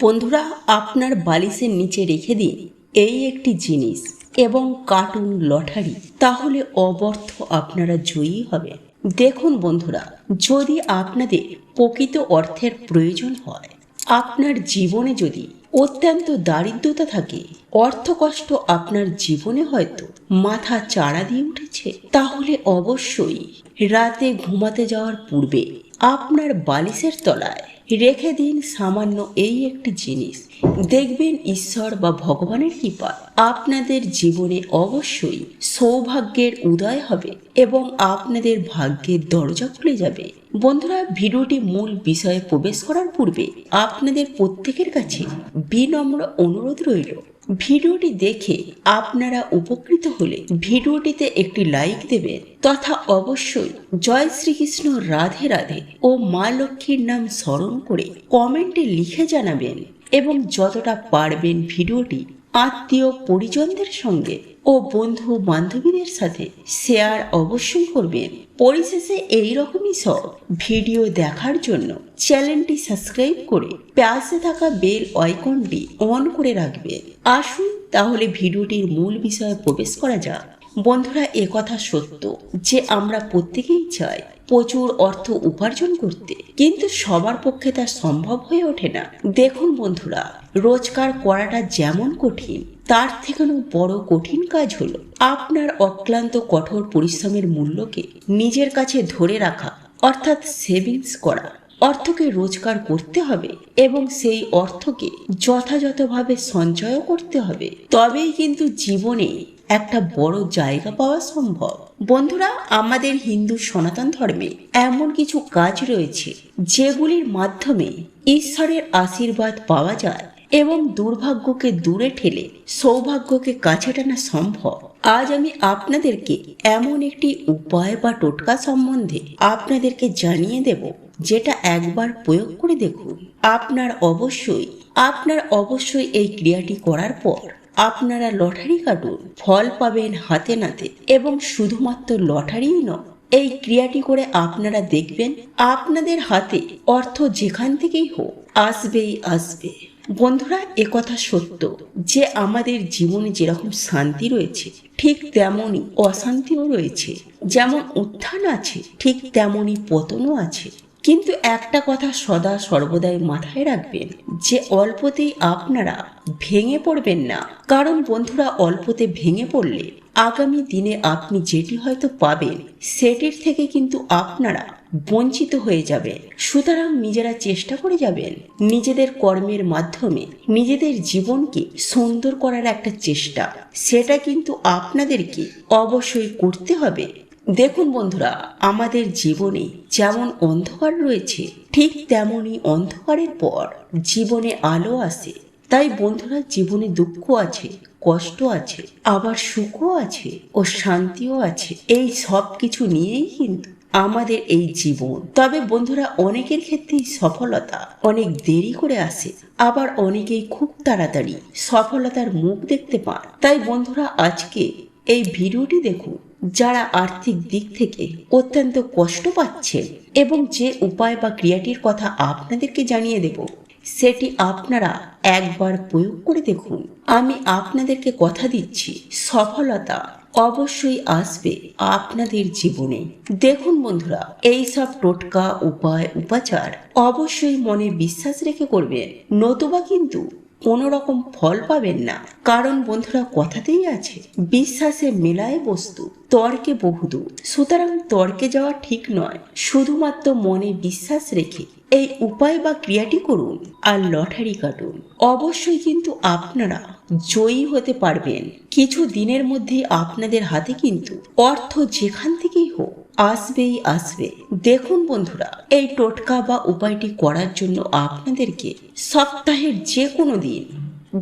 বন্ধুরা, আপনার বালিশের নিচে রেখে দিন। এই একটি জিনিস এবং কার্টুন লটারি। তাহলে অবর্থ আপনারা জয়ী হবে দেখুন বন্ধুরা, যদি আপনাদের প্রকৃত অর্থের প্রয়োজন হয়, আপনার জীবনে যদি অত্যন্ত দারিদ্রতা থাকে, অর্থকষ্ট আপনার জীবনে হয়তো মাথা চাড়া দিয়ে উঠেছে, তাহলে অবশ্যই রাতে ঘুমাতে যাওয়ার পূর্বে আপনার বালিশের তলায় রেখে দিন সামান্য এই একটি জিনিস। দেখবেন ঈশ্বর বা ভগবানের কৃপা আপনাদের জীবনে অবশ্যই সৌভাগ্যের উদয় হবে এবং আপনাদের ভাগ্যের দরজা খুলে যাবে। বন্ধুরা, ভিডিওটি মূল বিষয়ে প্রবেশ করার পূর্বে আপনাদের প্রত্যেকের কাছে বিনম্র অনুরোধ রইল। ভিডিওটি দেখে আপনারা উপকৃত হলে ভিডিওটিতে একটি লাইক দেবেন তথা অবশ্যই জয় শ্রীকৃষ্ণ রাধে রাধে ও মা লক্ষ্মীর নাম স্মরণ করে কমেন্টে লিখে জানাবেন এবং যতটা পারবেন ভিডিওটি আত্মীয় পরিজনদের সঙ্গে ও বন্ধু বান্ধবীদের সাথে শেয়ার অবশ্যই করবেন পরিশেষে এই রকমই সব। ভিডিও দেখার জন্য চ্যানেলটি সাবস্ক্রাইব করে পাশে থাকা বেল আইকনটি অন করে রাখবেন আসুন তাহলে ভিডিওটির মূল বিষয়ে প্রবেশ করা যাক। বন্ধুরা একথা সত্য যে আমরা প্রত্যেকেই চাই প্রচুর অর্থ উপার্জন করতে। কিন্তু সবার পক্ষে তা সম্ভব হয়ে ওঠে না। দেখুন বন্ধুরা রোজগার করাটা যেমন কঠিন, তার থেকেও বড় কঠিন কাজ হলো আপনার অক্লান্ত কঠোর পরিশ্রমের মূল্যকে নিজের কাছে ধরে রাখা, অর্থাৎ সেভিংস করা। অর্থকে রোজগার করতে হবে এবং সেই অর্থকে যথাযথভাবে সঞ্চয় করতে হবে। তবেই কিন্তু জীবনে একটা বড় জায়গা পাওয়া সম্ভব। বন্ধুরা, আমাদের হিন্দু সনাতন ধর্মে এমন কিছু কাজ রয়েছে যেগুলির মাধ্যমে ঈশ্বরের আশীর্বাদ পাওয়া যায় এবং দুর্ভাগ্যকে দূরে ঠেলে সৌভাগ্যকে কাছে টানা সম্ভব। আজ আমি আপনাদেরকে এমন একটি উপায় বা টোটকা সম্বন্ধে আপনাদেরকে জানিয়ে দেব, যেটা একবার প্রয়োগ করে দেখুন। আপনার অবশ্যই আপনার অবশ্যই এই ক্রিয়াটি করার পর আপনারা লটারি কাটুন, ফল পাবেন হাতে নাতে। এবং শুধুমাত্র লটারিই নয়, এই ক্রিয়াটি করে আপনারা দেখবেন আপনাদের হাতে অর্থ যেখান থেকেই হোক, আসবেই আসবে। বন্ধুরা একথা সত্য যে আমাদের জীবনে যেরকম শান্তি রয়েছে, ঠিক তেমনই অশান্তিও রয়েছে। যেমন উত্থান আছে, ঠিক তেমনই পতনও আছে। কিন্তু একটা কথা সদা সর্বদাই মাথায় রাখবেন, যে অল্পতেই আপনারা ভেঙে পড়বেন না। কারণ বন্ধুরা, অল্পতে ভেঙে পড়লে আগামী দিনে আপনি যেটি হয়তো পাবেন, সেটির থেকে কিন্তু আপনারা বঞ্চিত হয়ে যাবে সুতরাং নিজেরা চেষ্টা করে যাবেন নিজেদের কর্মের মাধ্যমে নিজেদের জীবনকে সুন্দর করার একটা চেষ্টা। সেটা কিন্তু আপনাদেরকে অবশ্যই করতে হবে দেখুন বন্ধুরা, আমাদের জীবনে যেমন অন্ধকার রয়েছে, ঠিক তেমনই অন্ধকারের পর জীবনে আলো আসে। তাই বন্ধুরা, জীবনে দুঃখ আছে, কষ্ট আছে, আবার সুখও আছে ও শান্তিও আছে। এই সব কিছু নিয়েই কিন্তু আমাদের এই জীবন। তবে বন্ধুরা, অনেকের ক্ষেত্রেই সফলতা অনেক দেরি করে আসে, আবার অনেকেই খুব তাড়াতাড়ি সফলতার মুখ দেখতে পান। তাই বন্ধুরা, আজকে এই ভিডিওটি দেখুন। যারা আর্থিক দিক থেকে অত্যন্ত কষ্ট পাচ্ছে এবং যে উপায় বা ক্রিয়াটির কথা আপনাদেরকে জানিয়ে দেব, সেটি আপনারা একবার প্রয়োগ করে দেখুন। আমি আপনাদেরকে কথা দিচ্ছি, সফলতা অবশ্যই আসবে আপনাদের জীবনে। দেখুন বন্ধুরা এই সব টোটকা উপায়, উপাচার অবশ্যই মনে বিশ্বাস রেখে করবেন নতুবা কিন্তু কোনো রকম ফল পাবেন না। কারণ বন্ধুরা, কথাতেই আছে, বিশ্বাসে মেলায় বস্তু, তর্কে বহুদূর। সুতরাং তর্কে যাওয়া ঠিক নয়, শুধুমাত্র মনে বিশ্বাস রেখে এই উপায় বা ক্রিয়াটি করুন আর লটারি কাটুন। অবশ্যই কিন্তু আপনারা জয়ী হতে পারবেন। কিছু দিনের মধ্যে আপনাদের হাতে কিন্তু অর্থ যেখান থেকেই হোক আসবেই আসবে। দেখুন বন্ধুরা, এই টোটকা বা উপায়টি করার জন্য আপনাদেরকে সপ্তাহের যে কোনো দিন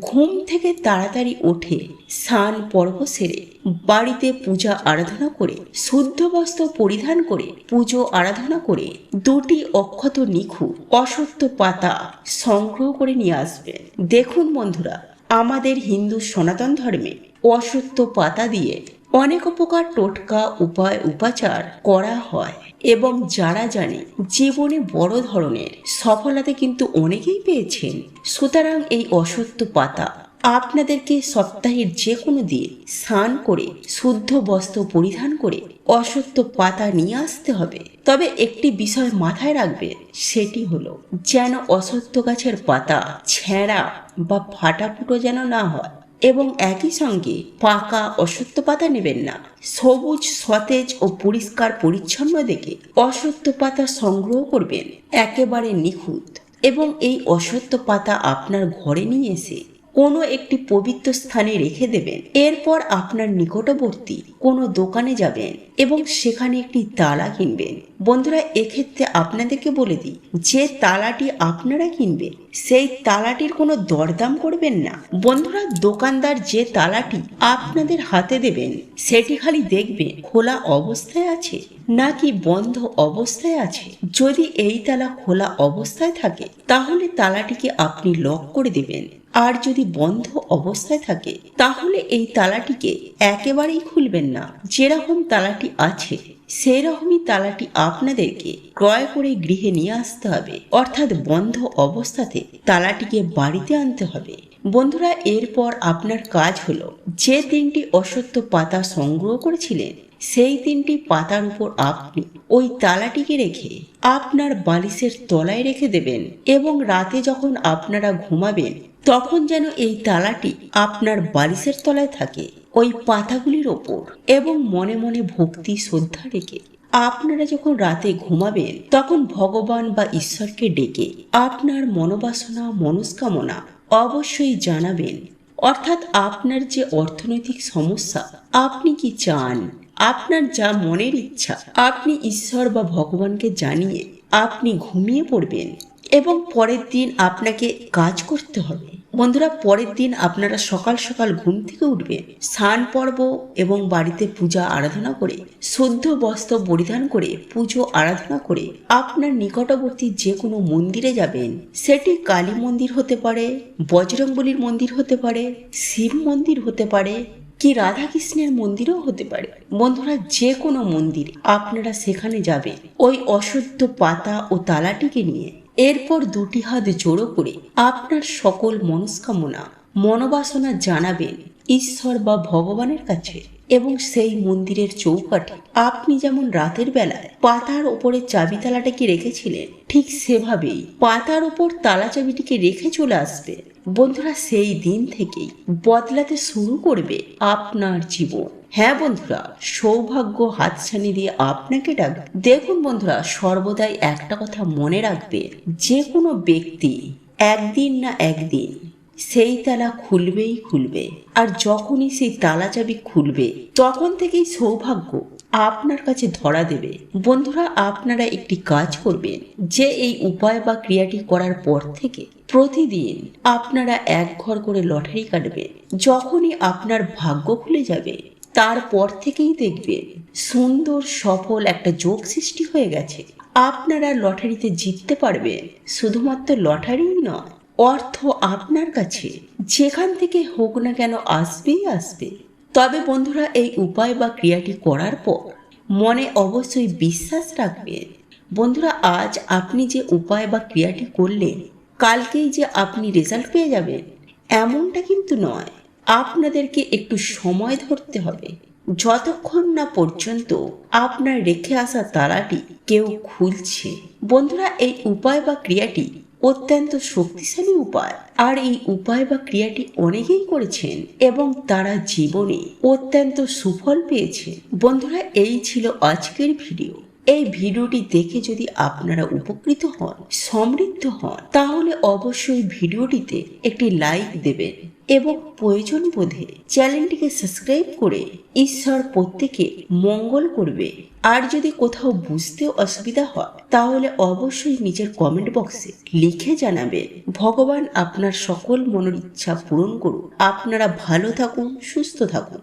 ঘুম থেকে তাড়াতাড়ি উঠে স্নান পর্ব সেরে বাড়িতে পূজা আরাধনা করে, শুদ্ধ বস্ত্র পরিধান করে, পুজো আরাধনা করে দুটি অক্ষত নিখু অসত্য পাতা সংগ্রহ করে নিয়ে আসবেন। দেখুন বন্ধুরা, আমাদের হিন্দু সনাতন ধর্মে অসত্য পাতা দিয়ে অনেক উপকার টোটকা উপায় উপাচার করা হয় এবং যারা জানে জীবনে বড় ধরনের সফলতা কিন্তু অনেকেই পেয়েছেন, সুতরাং এই অসত্য পাতা আপনাদেরকে সপ্তাহের যে কোনো দিন স্নান করে, শুদ্ধ বস্ত্র পরিধান করে অসত্য পাতা নিয়ে আসতে হবে। তবে একটি বিষয় মাথায় রাখবে সেটি হলো যেন অসত্য গাছের পাতা ছেঁড়া বা ফাটাফুটো যেন না হয়। এবং একই সঙ্গে পাকা অসত্য পাতা নেবেন না। সবুজ, সতেজ ও পরিষ্কার পরিচ্ছন্ন দেখে অসত্য পাতা সংগ্রহ করবেন। একেবারে নিখুঁত। এবং এই অসত্য পাতা আপনার ঘরে নিয়ে এসে কোনো একটি পবিত্র স্থানে রেখে দেবেন। এরপর আপনার নিকটবর্তী কোনো দোকানে যাবেন এবং সেখানে একটি তালা কিনবেন। বন্ধুরা, এক্ষেত্রে আপনাদেরকে বলে দিই, যে তালাটি আপনারা কিনবেন, সেই তালাটির কোনো দরদাম করবেন না। বন্ধুরা, দোকানদার যে তালাটি আপনাদের হাতে দেবেন, সেটি খালি দেখবেন খোলা অবস্থায় আছে নাকি বন্ধ অবস্থায় আছে। যদি এই তালা খোলা অবস্থায় থাকে, তাহলে তালাটিকে আপনি লক করে দেবেন। আর যদি বন্ধ অবস্থায় থাকে, তাহলে এই তালাটিকে একেবারেই খুলবেন না। যেরকম তালাটি আছে সেই রকমই তালাটি আপনাদেরকে ক্রয় করে গৃহে নিয়ে আসতে হবে। অর্থাৎ বন্ধ অবস্থাতে তালাটিকে বাড়িতে আনতে হবে। বন্ধুরা, এরপর আপনার কাজ হলো যে তিনটি অসত্য পাতা সংগ্রহ করেছিলেন, সেই তিনটি পাতার উপর আপনি ওই তালাটিকে রেখে আপনার বালিশের তলায় রেখে দেবেন এবং রাতে যখন আপনারা ঘুমাবেন তখন যেন এই তালাটি আপনার বালিশের তলায় থাকে, ওই পাতাগুলির ওপর। এবং মনে মনে ভক্তি, শ্রদ্ধা রেখে আপনারা যখন রাতে ঘুমাবেন, তখন ভগবান বা ঈশ্বরকে ডেকে আপনার মনোবাসনা, মনস্কামনা অবশ্যই জানাবেন। অর্থাৎ আপনার যে অর্থনৈতিক সমস্যা, আপনি কি চান? আপনার যা মনের ইচ্ছা, আপনি ঈশ্বর বা ভগবানকে জানিয়ে আপনি ঘুমিয়ে পড়বেন। এবং পরের দিন আপনাকে কাজ করতে হবে। বন্ধুরা, পরের দিন আপনারা সকাল সকাল ঘুম থেকে উঠবেন, স্নান পর্ব এবং বাড়িতে পূজা আরাধনা করে শুদ্ধ বস্ত্র পরিধান করে, পুজো আরাধনা করে আপনার নিকটবর্তী যে কোনো মন্দিরে যাবেন। সেটি কালী মন্দির হতে পারে, বজরংবলীর মন্দির হতে পারে, শিব মন্দির হতে পারে, কি রাধাকৃষ্ণের মন্দিরও হতে পারে। বন্ধুরা যে কোনো মন্দির আপনারা সেখানে যাবেন। ওই অশুদ্ধ পাতা ও তালাটিকে নিয়ে এরপর দুটি হাত জোড়ো করে আপনার সকল মনস্কামনা, মনোবাসনা জানাবেন ঈশ্বর বা ভগবানের কাছে এবং সেই মন্দিরের চৌকাঠে। আপনি যেমন রাতের বেলায় পাতার ওপরে চাবি তালাটাকে রেখেছিলেন, ঠিক সেভাবেই পাতার ওপর তালা চাবিটিকে রেখে চলে আসবে বন্ধুরা, সেই দিন থেকেই বদলাতে শুরু করবে আপনার জীবন। হ্যাঁ বন্ধুরা, সৌভাগ্য হাতছানি দিয়ে আপনাকে ডাক দেখুন বন্ধুরা, সর্বদাই একটা কথা মনে রাখবে যে কোনো ব্যক্তি একদিন না একদিন সেই তালা খুলবেই খুলবে। আর যখনই সেই তালা চাবি খুলবে, তখন থেকেই সৌভাগ্য আপনার কাছে ধরা দেবে। বন্ধুরা, আপনারা একটি কাজ করবেন, যে এই উপায় বা ক্রিয়াটি করার পর থেকে প্রতিদিন আপনারা এক ঘর করে লটারি কাটবেন। যখনই আপনার ভাগ্য খুলে যাবে তারপর থেকেই দেখবেন সুন্দর, সফল একটা যোগ সৃষ্টি হয়ে গেছে। আপনারা লটারিতে জিততে পারবেন, শুধুমাত্র লটারিই নয়, অর্থ আপনার কাছে, যেখান থেকে হোক না কেন আসবেই আসবে। তবে বন্ধুরা, এই উপায় বা ক্রিয়াটি করার পর মনে অবশ্যই বিশ্বাস রাখবেন, বন্ধুরা, আজ আপনি যে উপায় বা ক্রিয়াটি করলেন, কালকেই যে আপনি রেজাল্ট পেয়ে যাবেন, এমনটা কিন্তু নয়। আপনাদেরকে একটু সময় ধরতে হবে। যতক্ষণ না পর্যন্ত আপনার রেখে আসা তারাটি কেউ খুলছে। বন্ধুরা, এই উপায় বা ক্রিয়াটি অত্যন্ত শক্তিশালী উপায়। আর এই উপায় বা ক্রিয়াটি অনেকেই করেছেন এবং তারা জীবনে অত্যন্ত সুফল পেয়েছে। বন্ধুরা, এই ছিল আজকের ভিডিও। এই ভিডিওটি দেখে যদি আপনারা উপকৃত হন, সমৃদ্ধ হন, তাহলে অবশ্যই ভিডিওটিতে একটি লাইক দেবেন। এবং প্রয়োজন বোধে চ্যানেলটিকে সাবস্ক্রাইব করে ঈশ্বর প্রত্যেকে মঙ্গল করবে। আর যদি কোথাও বুঝতে অসুবিধা হয়, তাহলে অবশ্যই নিজের কমেন্ট বক্সে লিখে জানাবেন। ভগবান আপনার সকল মনের ইচ্ছা পূরণ করুন। আপনারা ভালো থাকুন, সুস্থ থাকুন।